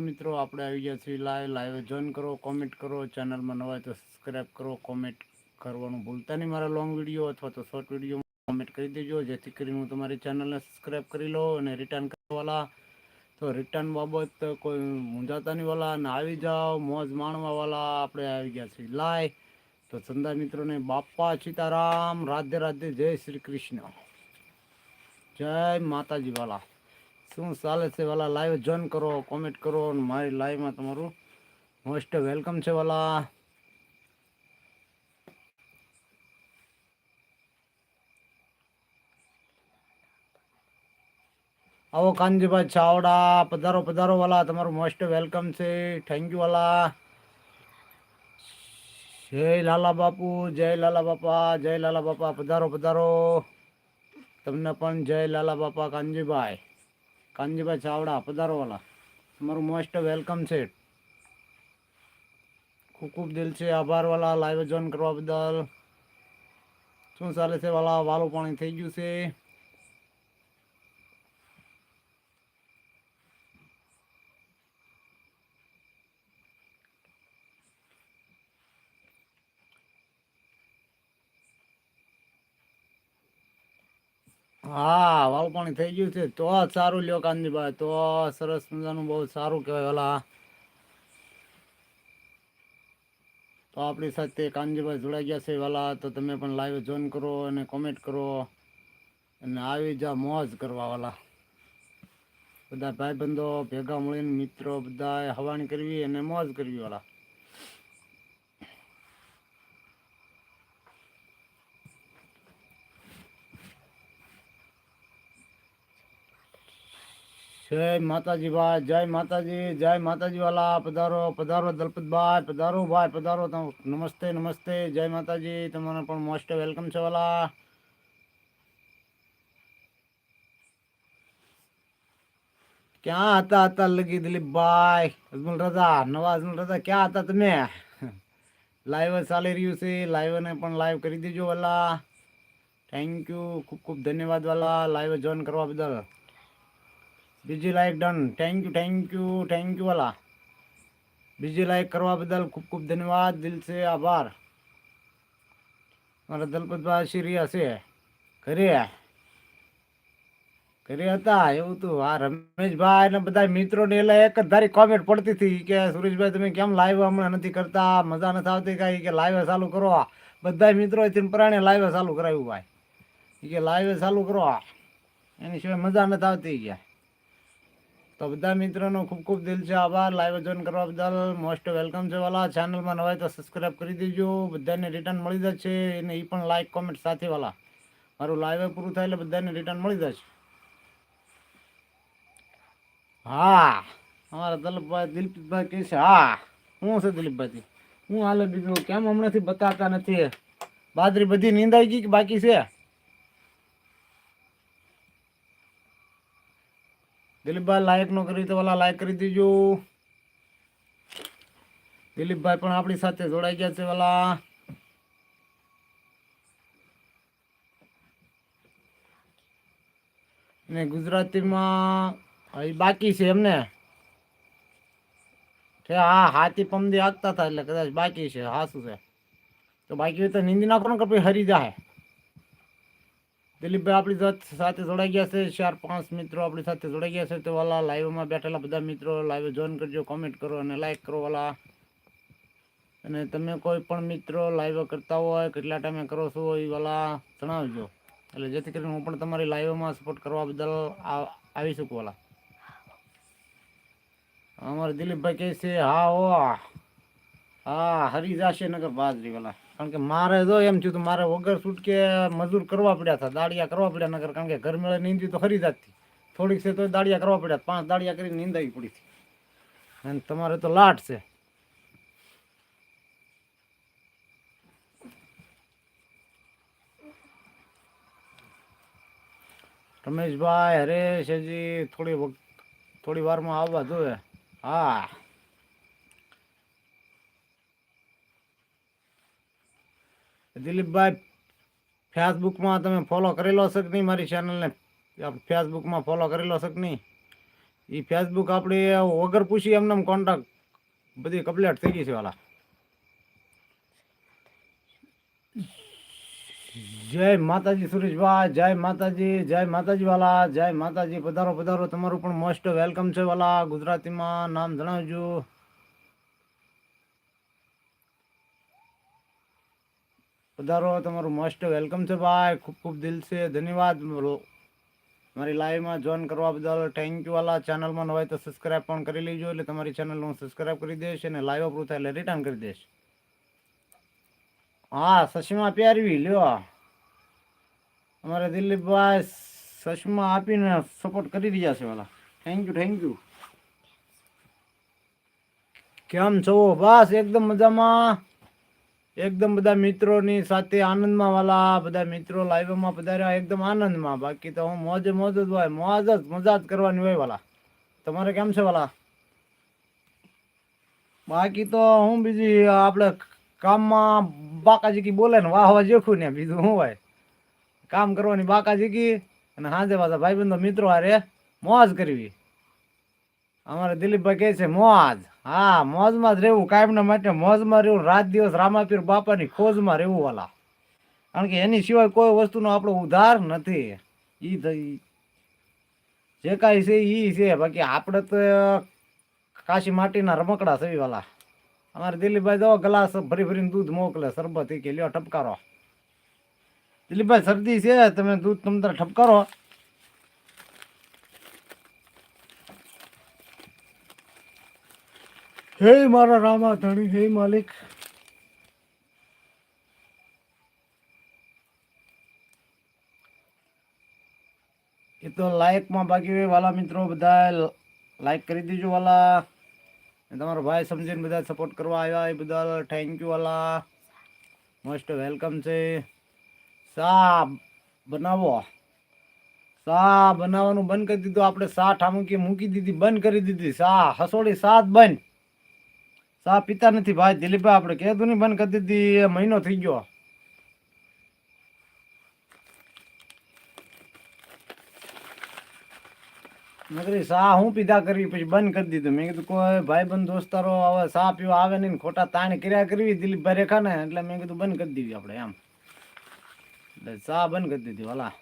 મિત્રો, આપણે આવી ગયા છીએ લાઈવ લાઈવ જોઈન કરો કોમેન્ટ કરો ચેનલમાં નવા તો સબસ્ક્રાઈબ કરો કોમેન્ટ કરવાનું ભૂલતા નહીં મારા લોંગ વીડિયો અથવા તો શોર્ટ વીડિયો કોમેન્ટ કરી દેજો. જેથી કરીને હું તમારી ચેનલને સબસ્ક્રાઈબ કરી લો અને રિટર્ન કરવાવાળા તો રિટર્ન બાબત કોઈ મૂંઝાતા નહીં વાળા અને આવી જાઓ મોજ માણવાવાળા આપણે આવી ગયા છીએ લાય તો ચંદા મિત્રોને, બાપા સીતારામ, રાધે રાધે, જય શ્રી કૃષ્ણ. જય માતાજી વાલા. શું ચાલે છે વાલા? લાઈવ જોઈન કરો કોમેન્ટ કરો મારી લાઈવમાં તમારું મોસ્ટ વેલકમ છે વાલા. આવો કાનજીભાઈ ચાવડા, પધારો પધારો વાલા. તમારું મોસ્ટ વેલકમ છે. થેન્ક યુ વાલા. જય લાલા બાપુ, જય લાલા બાપા, જય લાલા બાપા. પધારો પધારો. તમને પણ જય લાલા બાપા કાનજીભાઈ. કાનજીભાઈ ચાવડા, પધારોવાલા. તમારું મોસ્ટ વેલકમ છે. ખૂબ ખૂબ દિલથી છે વાલા લાઈવ જોઈન કરવા બદલ. શું ચાલે છે વાલા? વાલું પાણી થઈ ગયું છે. હા વાવ પાણી થઈ ગયું છે. તો સારું લ્યો કાનજીભાઈ તો સરસ મજાનું બહુ સારું કહેવાય ઓલા. તો આપણી સાથે કાનજીભાઈ જોડાઈ ગયા છે વાલા. તો તમે પણ લાઈવ જોઈન કરો અને કોમેન્ટ કરો. અને આવી જા મોજ કરવા વાલા. બધા ભાઈબંધો ભેગા મળીને મિત્રો બધા હવાણી કરવી અને મોજ કરવી વાલા. જય માતાજી ભાઈ, જય માતાજી જય માતાજી વાલા, પધારો પધારો દલપતભાઈ પધારો ભાઈ, પધારો નમસ્તે નમસ્તે, જય માતાજી, તમારો પણ મોસ્ટ વેલકમ છે વાલા. ક્યાં હતા હતા લગી દિલીપભાઈ અજમલ રજા, નવા અજમલ રજા, ક્યાં હતા તમે? લાઈવ ચાલી રહ્યું છે લાઈવ ને પણ લાઈવ કરી દેજો વાલા. થેન્ક યુ ખૂબ ખૂબ ધન્યવાદ વાલા લાઈવ જોઈન કરવા બદલ. બીજી like done thank you thank you thank you વાલા. બીજી લાઈક કરવા બદલ ખૂબ ખૂબ ધન્યવાદ. દિલસે આભાર. મારા દલપતભાઈ શિરિયા છે. ઘરે. ઘરે હતા, એવું તું આ રમેશભાઈ ને બધા મિત્રોને એટલે એક જ ધારી કોમેન્ટ પડતી હતી કે, સુરેશભાઈ, તમે કેમ લાઈવ હમણાં નથી કરતા? મજા નથી આવતી કાંઈ કે લાઈવ ચાલુ કરો. બધા મિત્રો પરાણે લાઈવ ચાલુ કરાવ્યું, ભાઈ. કે લાઈવ ચાલુ કરો. એની સિવાય મજા નથી આવતી ગયા તો બધા મિત્રોનો ખૂબ ખૂબ દિલથી આભાર. લાઈવ જોઈન કરવા બદલ મોસ્ટ વેલકમ છે વાલા. ચેનલમાં નવાય તો સબસ્ક્રાઈબ કરી દેજો. બધાને રિટર્ન મળી જશે અને એ પણ લાઈક કોમેન્ટ સાથે વાલા. મારું લાઈવ પૂરું થાય એટલે બધાને રિટર્ન મળી જશે. હા, અમારા દલપભાઈ દિલીપભાઈ કહે છે, હા શું છે દિલીપભાઈ હું હાલે બીજું કેમ હમણાંથી બતાવતા નથી? બાજરી બધી નીંદાઈ ગઈ કે બાકી છે? દિલીપભાઈ લાયક ન કરી તો વાલા લાયક કરી દેજો. દિલીપભાઈ પણ આપણી સાથે જોડાઈ ગયા છે વાલા. ને ગુજરાતીમાં હજી બાકી છે એમને. હા, હાથી પમદી આગતા હતા એટલે કદાચ બાકી છે હા શું છે. તો બાકી તો નિંદી નાખો ને કે હરી જાય દિલીપભાઈ આપણી સાથ- જોડાઈ ગયા છે. ચાર, પાંચ મિત્રો આપણી સાથે જોડાઈ ગયા છે. તો વાલા લાઈવમાં બેઠેલા બધા મિત્રો લાઈવ જોઈન કરજો કોમેન્ટ કરો અને લાઈક કરો વાલા. અને તમે કોઈ પણ મિત્રો લાઈવ કરતા હોય, કેટલા ટાઈમે કરો છો એ વાલા જણાવજો. એટલે જેથી કરીને હું પણ તમારી લાઈવમાં સપોર્ટ કરવા બદલ આવી શકું વાલા. અમારે દિલીપભાઈ કહે છે, હા ઓ હા, હરી જશે નગર બાજરી વાલા. કારણ કે મારે જો એમ થયું મારે વગર છૂટકે મજૂર કરવા પડ્યા હતા દાડિયા કરવા પડ્યા નગર કારણ કે ઘર મેળે નીંદી તો ખરી જાતી થોડીક છે તો દાડિયા કરવા પડ્યા, પાંચ દાડિયા કરીને નીંદાવી પડી હતી. અને તમારે તો લાટ છે. રમેશભાઈ, હરેશજી, થોડી વખત થોડી વારમાં આવવા જોઈએ. હા. દિલીપભાઈ, ફેસબુકમાં તમે ફોલો કરેલો છે કે નહીં મારી ચેનલને ફેસબુકમાં ફોલો કરેલો છે કે નહીં? એ ફેસબુક આપણી વગર પૂછી એમને કોન્ટેક્ટ બધી કમ્પ્લેટ થઈ ગઈ છે વાલા. જય માતાજી સુરેશભાઈ, જય માતાજી જય માતાજી વાલા, જય માતાજી. પધારો પધારો. તમારું પણ મોસ્ટ વેલકમ છે વાલા. ગુજરાતીમાં નામ જણાવજો. પધારો, તમારું મોસ્ટ વેલકમ છે ભાઈ. ખૂબ ખૂબ દિલ છે. ધન્યવાદ. મારી લાઈવમાં જોઈન કરવા બદલ થેન્ક યુ વાલા. ચેનલમાં હોય તો સબસ્ક્રાઈબ પણ કરી લેજો. એટલે તમારી ચેનલ હું સબસ્ક્રાઈબ કરી દઈશ અને લાઈવ અપ્રૂવ થાય એટલે રિટર્ન કરી દઈશ. હા, સશમા પહેરવી લ્યો. અમારે દિલીપભાઈ સશમા આપીને સપોર્ટ કરી રહ્યા છે વાલા. થેન્ક યુ થેન્ક યુ કેમ છો? બસ, એકદમ મજામાં. એકદમ બધા મિત્રોની સાથે આનંદમાં વાલા, બધા મિત્રો લાઈવમાં પધાર્યા, એકદમ આનંદમાં. બાકી તો હું મોજે મોજ જ હોય, મોજ જ મજા જ કરવાની હોય વાલા. તમારે કેમ છે વાલા? બાકી તો હું બીજી આપણે કામમાં બાકાજીકી બોલે ને વાહ વાહ જોખું ને બીજું શું હોય? કામ કરવાની બાકાજીકી અને હાજે પાછા ભાઈબંધો મિત્રો હારે મોજ કરવી. અમારે દિલીપભાઈ કહે છે, મોજ. હા, મોજમાં જ રહેવું, કાયમના માટે મોજમાં રહેવું, રાત દિવસ રામાપીર બાપાની ખોજમાં રહેવું વાલા. કારણ કે એની સિવાય કોઈ વસ્તુનો આપણો ઉધાર નથી. ઈ થઈ જે કાંઈ છે ઈ છે. બાકી આપણે તો કાશી માટીના રમકડા સવી વાલા. અમારે દિલીપભાઈ જો ગ્લાસ ભરી ભરીને દૂધ મોકલે, શરબત એ કે લ્યો ઠપકારો. દિલીપભાઈ શરદી છે, તમે દૂધ તમ તારે ઠપકારો. હે મારા રામા ધણી હે માલિક. એ તો લાઇકમાં બાકી વાલા મિત્રો બધા લાઈક કરી દેજો વાલા. તમારો ભાઈ સમજીને બધા સપોર્ટ કરવા આવ્યા એ બદલ થેન્ક યુ વાલા. મોસ્ટ વેલકમ છે. સા બનાવો. સા બનાવવાનું બંધ કરી દીધું. આપણે સા ઠામુકી મૂકી દીધી, બંધ કરી દીધી. સા, હસોડી સાત બંધ. સા પીતા નથી ભાઈ દિલીપભાઈ આપણે કહેતું નહીં બંધ કરી દીધી મહિનો થઈ ગયો. નકરી સા હું પીધા કરી પછી બંધ કરી દીધું. મેં કીધું, કોઈ ભાઈ બંધ દોસ્તારો, હવે સા પીવા આવે નહીં ખોટા તાણી કર્યા કરવી દિલીપભાઈ રેખા ને એટલે મેં કીધું, બંધ કરી દીધી આપણે એમ. એટલે સા બંધ કરી દીધી, વાલા.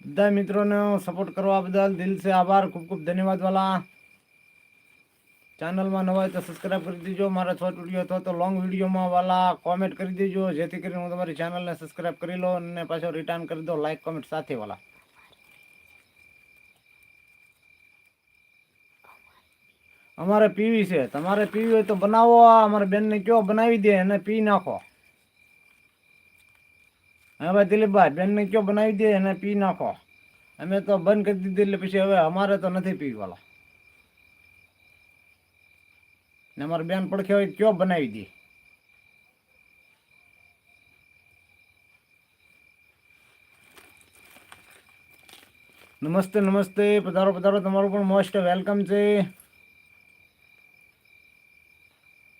બધા મિત્રોને સપોર્ટ કરવા બદલ દિલ સે આભાર, ખૂબ ખૂબ ધન્યવાદ, વાલા. ચેનલમાં નવા હોય તો સબસ્ક્રાઈબ કરી દેજો. મારા શોર્ટ વીડિયો અથવા તો લોંગ વિડીયોમાં વાલા કોમેન્ટ કરી દેજો. જેથી કરીને હું તમારી ચેનલને સબસ્ક્રાઈબ કરી લો અને પાછો રિટર્ન કરી દો લાઈક કોમેન્ટ સાથે વાલા. અમારે પીવી છે. તમારે પીવી હોય તો બનાવો. અમારે બેનને કયો બનાવી દે અને પી નાખો. હા ભાઈ દિલીપભાઈ, બેનને કયો બનાવી દે અને પી નાખો. અમે તો બંધ કરી દીધી એટલે પછી હવે અમારે તો નથી પીવાલા ને અમારે બેન પડખે હોય કયો બનાવી દે? નમસ્તે નમસ્તે. પધારો પધારો. તમારું પણ મોસ્ટ વેલકમ છે.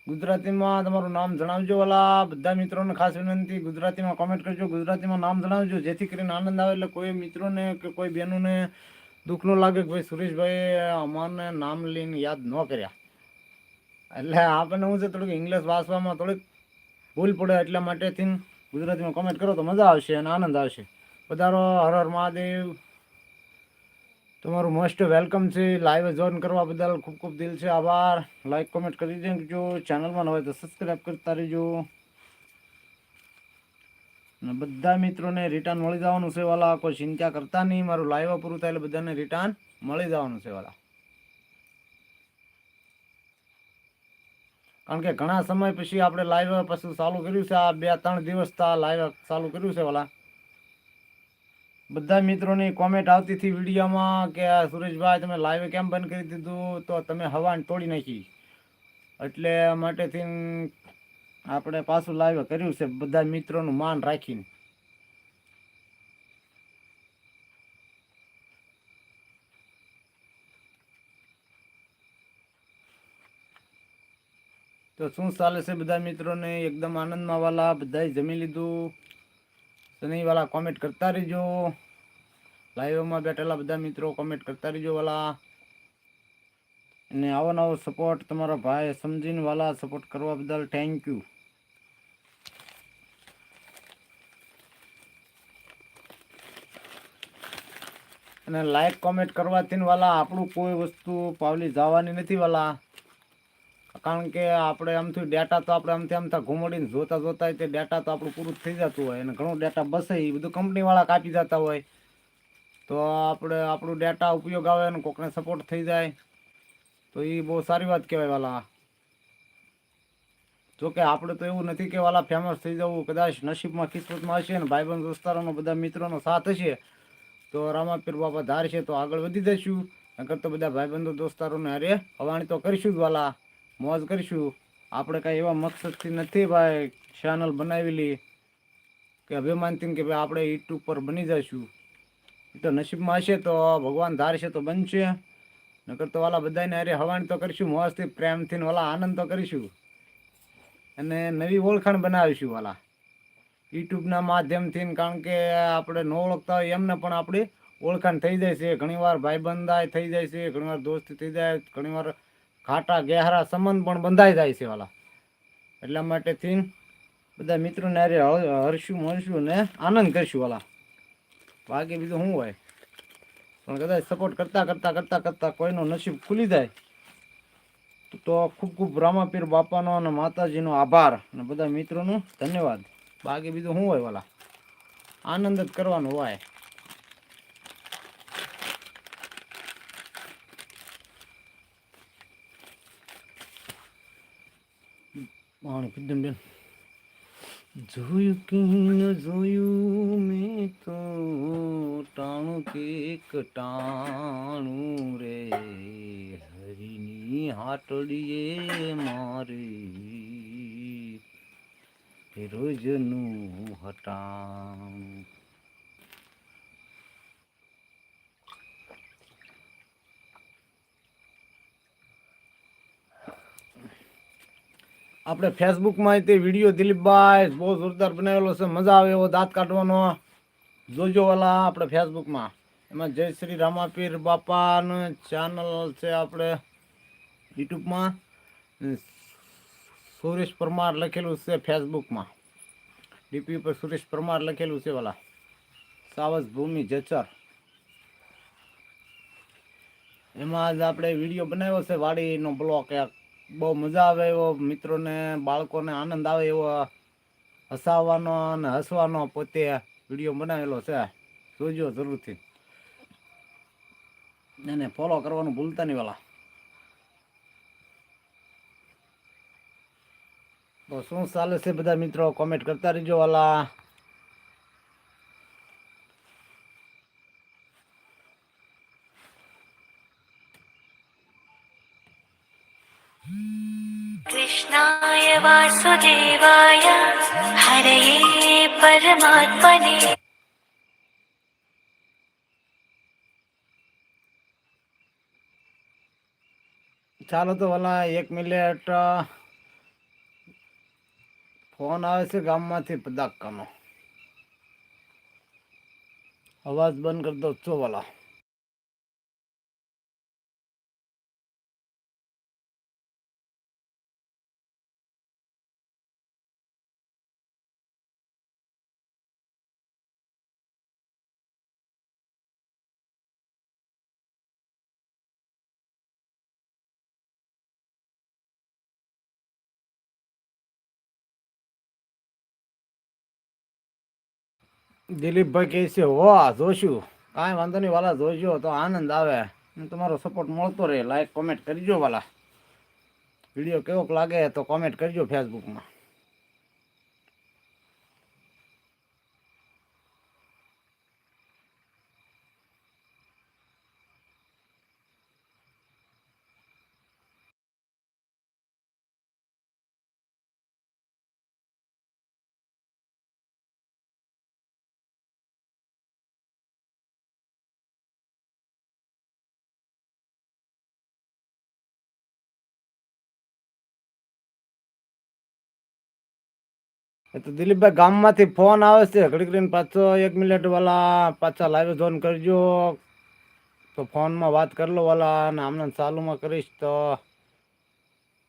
ગુજરાતીમાં તમારું નામ જણાવજો વાલા. બધા મિત્રોને ખાસ વિનંતી, ગુજરાતીમાં કોમેન્ટ કરજો. ગુજરાતીમાં નામ જણાવજો, જેથી કરીને આનંદ આવે. એટલે કોઈ મિત્રોને કે કોઈ બહેનોને દુઃખ ન લાગે કે ભાઈ સુરેશભાઈ અમારને નામ લઈને યાદ ન કર્યા. એટલે આપણને શું છે, થોડુંક ઇંગ્લિશ વાંચવામાં થોડીક ભૂલ પડે એટલા માટેથી ગુજરાતીમાં કોમેન્ટ કરો તો મજા આવશે અને આનંદ આવશે. પધારો, હર હર મહાદેવ. તમારું મોસ્ટ વેલકમ છે. લાઈવ જોઈન કરવા બદલ ખૂબ ખૂબ દિલ છે, આભાર. લાઈક કોમેન્ટ કરી દેજો. ચેનલમાં હોય તો સબસ્ક્રાઈબ કરતા રહેજો. અને બધા મિત્રોને રિટર્ન મળી જવાનું છે, વાલા. કોઈ ચિંતા કરતા નહીં. મારું લાઈવ પૂરું થાય એટલે બધાને રિટર્ન મળી જવાનું છે, વાલા. કારણ કે ઘણા સમય પછી આપણે લાઈવ પછી ચાલુ કર્યું છે, આ બે ત્રણ દિવસ તો લાઈવ ચાલુ કર્યું છે વાલા બધા મિત્રોની કોમેન્ટ આવતી હતી વિડીયોમાં કે, સુરેશભાઈ, તમે લાઈવ કેમ બંધ કરી દીધું? તો તમે હવાને તોડી નાખી. એટલે માટેથી આપણે પાછું લાઈવ કર્યું છે, બધા મિત્રોનું માન રાખીને. તો શું ચાલે છે બધા મિત્રોને? એકદમ આનંદમાં વાલા બધાએ જમી લીધું. શનિવાલા કોમેન્ટ કરતા રહેજો. લાઈવમાં બેઠેલા બધા મિત્રો કોમેન્ટ કરતા રહેજો વાલા. અને આવો નવો સપોર્ટ તમારા ભાઈ સમજીને વાલા સપોર્ટ કરવા બદલ થેન્ક યુ અને લાઈક કોમેન્ટ કરવાથી વાલા, આપણું કોઈ વસ્તુ પાવલી જવાની નથી વાલા. કારણ કે આપણે આમથી ડેટા તો આપણે આમથી આમથી ઘૂમડીને જોતા જોતા તે ડેટા તો આપણું પૂરું થઈ જતું હોય અને ઘણું ડેટા બસે એ બધું કંપનીવાળા કાપી જતા હોય. તો આપણે આપણું ડેટા ઉપયોગ આવે અને કોકને સપોર્ટ થઈ જાય. તો એ બહુ સારી વાત કહેવાય વાલા. જોકે આપણે તો એવું નથી કે વાલા ફેમસ થઈ જવું, કદાચ નસીબમાં કિસ્મતમાં હશે ને ભાઈબંધ દોસ્તારોનો બધા મિત્રોનો સાથ હશે, તો રામાપીર બાપા ધાર છે તો આગળ વધી જઈશું. નકર તો બધા ભાઈબંધો દોસ્તારોને અરે હવાણી તો કરીશું જ વાલા. મોજ કરીશું. આપણે કાંઈ એવા મકસદથી નથી ભાઈ ચેનલ બનાવેલી કે અભિમાનથી કે ભાઈ આપણે યુટ્યુબ પર બની જઈશું. એ તો નસીબમાં હશે તો ભગવાન ધારશે તો બનશે. નકર તો વાલા બધાને અરે હવાણી તો કરીશું, મોજથી પ્રેમથી વાલા આનંદ તો કરીશું. અને નવી ઓળખાણ બનાવીશું વાલા. યુટ્યુબના માધ્યમથી કારણ કે આપણે ન ઓળખતા હોય એમને પણ આપણી ઓળખાણ થઈ જાય છે. ઘણીવાર ભાઈબંધાય થઈ જાય છે, ઘણીવાર દોસ્તી થઈ જાય, ઘણીવાર ઘાટા ગહેરા સંબંધ પણ બંધાઈ જાય છે વાલા. એટલા માટેથી બધા મિત્રોને અરે હરશું મળશું ને આનંદ કરીશું વાલા. બાકી બીજું શું હોય? પણ કદાચ સપોર્ટ કરતા કરતા કરતા કરતા કોઈનું નસીબ ખુલી જાય. તો ખૂબ ખૂબ રામાપીર બાપાનો અને માતાજીનો આભાર અને બધા મિત્રોનું ધન્યવાદ. બાકી બીજું શું હોય વાલા? આનંદ જ કરવાનો હોય. પાણી પીધું બેન જોયું કે જોયું મેં તો ટાણું કે કટાણું રે હરીની હાટડીએ મારી રોજનું હટાણું આપણે ફેસબુકમાં તે વીડિયો દિલીપભાઈ બહુ જોરદાર બનાવેલો છે. મજા આવે એવો દાંત કાઢવાનો. જોજો વાલા આપણે ફેસબુકમાં. એમાં જય શ્રી રામાપીર બાપાનું ચેનલ છે આપણે યુટ્યુબમાં. સુરેશ પરમાર લખેલું છે ફેસબુકમાં. ડીપી પર સુરેશ પરમાર લખેલું છે વાલા સાવજ ભૂમિ જચર. એમાં જ આપણે વીડિયો બનાવ્યો છે વાડીનો બ્લોક એક. બહુ મજા આવે એવો મિત્રોને, બાળકોને આનંદ આવે એવો હસાવવાનો અને હસવાનો પોતે વીડિયો બનાવેલો છે. જોજો જરૂરથી. એને ફોલો કરવાનું ભૂલતા નહીં વાલા. તો શું ચાલે છે બધા મિત્રો? કોમેન્ટ કરતા રહેજો વાલા. वासुदेवाय हरये परमात्मने ચાલો તો વાલા એક મિનિટ ફોન આવે છે ગામમાંથી પદાકાનો અવાજ બંધ કરી દો છો વાલા દિલીપભાઈ કહે છે, હો જોશું. કાંઈ વાંધો નહીં વાલા, જોજો, તો આનંદ આવે. તમારો સપોર્ટ મળતો રહે. લાઈક કોમેન્ટ કરજો વાલા. વીડિયો કેવોક લાગે તો કોમેન્ટ કરજો ફેસબુકમાં તો દિલીપભાઈ ગામમાંથી ફોન આવે છે, ઘડીક રહીને પાછો એક મિનિટ વાલા પાછા લાઈવ જોન કરજો. તો ફોનમાં વાત કરી લો વાલા અને આમને ચાલુમાં કરીશ તો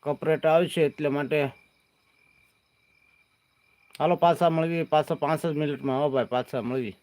કપરેટ આવશે એટલે માટે. હાલો, પાછા મળવી પાછા પાંચ મિનિટમાં હો ભાઈ, પાછા મળવી